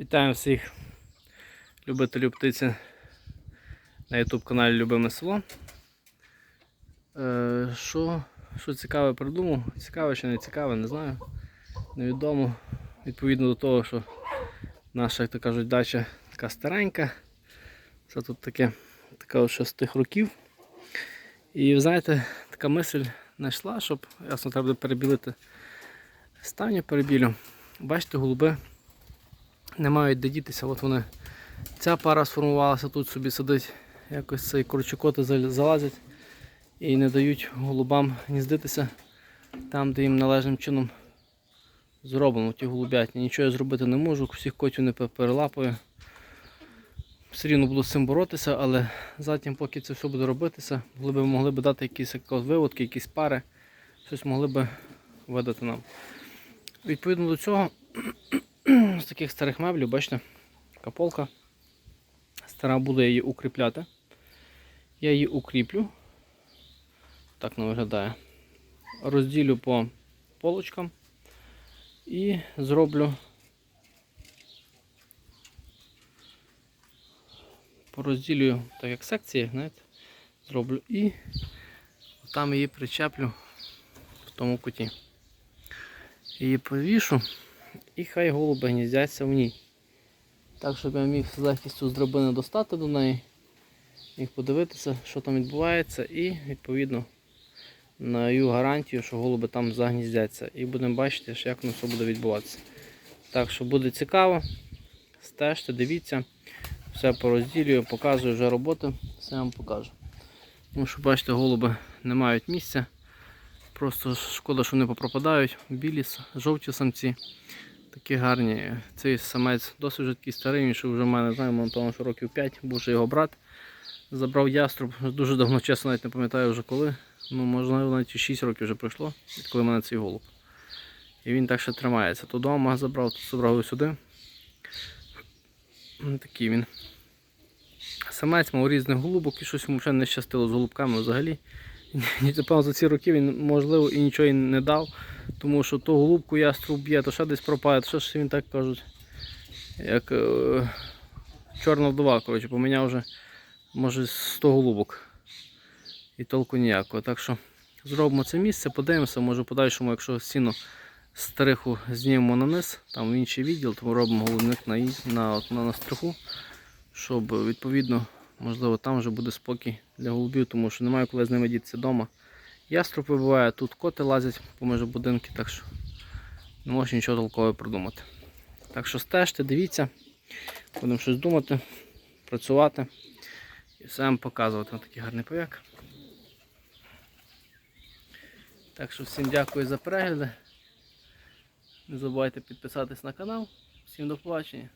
Вітаю всіх любителів птиці на YouTube каналі Любиме село. Е, що, що цікаве придумав? Цікаве чи не цікаве, не знаю. Невідомо. Відповідно до того, що наша, як то кажуть, дача така старенька. Це тут таке, така ще з тих років. І ви знаєте, така мисль знайшла, щоб ясно треба перебілити ставню перебілю. Бачите, голуби не мають де дітися. От вони. Ця пара сформувалася, тут собі сидить, якось цей корчокоти зал- залазять і не дають голубам гніздитися там, де їм належним чином зроблено ті голубятні. Нічого я зробити не можу, всіх котів не пе- перелапую. Все рівно буду з цим боротися, але затім, поки це все буде робитися, голуби могли б дати якісь виводки, якісь пари, щось могли б видати нам. Відповідно до цього, таких старих меблів, бачите, така полка. Стара буду я її укріпляти. Я її укріплю. Так вона виглядає. Розділю по полочкам і зроблю. Порозділю так як секції, знаєте, зроблю і там її причеплю в тому куті. Її повішу і хай голуби гніздяться в ній. Так, щоб я міг з легкістю з драбини достати до неї, міг подивитися, що там відбувається, і відповідно даю гарантію, що голуби там загніздяться. І будемо бачити, як воно все буде відбуватися. Так що буде цікаво, стежте, дивіться, все порозділюю, показую вже роботу, все вам покажу. Тому що бачите, голуби не мають місця. Просто шкода, що вони попропадають. Білі, жовті самці. Такі гарні. Цей самець досить вже такий старий, він ще вже в мене, знаю, напевно, що років 5, був ще його брат. Забрав яструб дуже давно, чесно, навіть не пам'ятаю вже коли. Ну, можливо, навіть 6 років вже пройшло, відколи в мене цей голуб. І він так ще тримається. То вдома забрав, то забрав його сюди. Ось Такий він. Самець мав різних голубок і щось йому вже не щастило з голубками взагалі. Напевно, за ці роки він, можливо, і нічого і не дав, тому що то голубку яструб б'є, то ще десь пропає, то ж він так кажуть, як е, чорна вдова, коротше, поміняв вже, може, 100 голубок. І толку ніякого. Так що зробимо це місце, подивимося, може подальшому, якщо сіно стриху знімемо на низ, там в інший відділ, то робимо голубник на, на, на, на стриху, щоб відповідно Можливо, там вже буде спокій для голубів, тому що немає коли з ними дітися вдома. Яструб вибиває, тут коти лазять по межі будинки, так що не можу нічого толкового придумати. Так що стежте, дивіться, будемо щось думати, працювати і все вам показувати на такий гарний пов'як. Так що всім дякую за перегляди. Не забувайте підписатись на канал. Всім до побачення.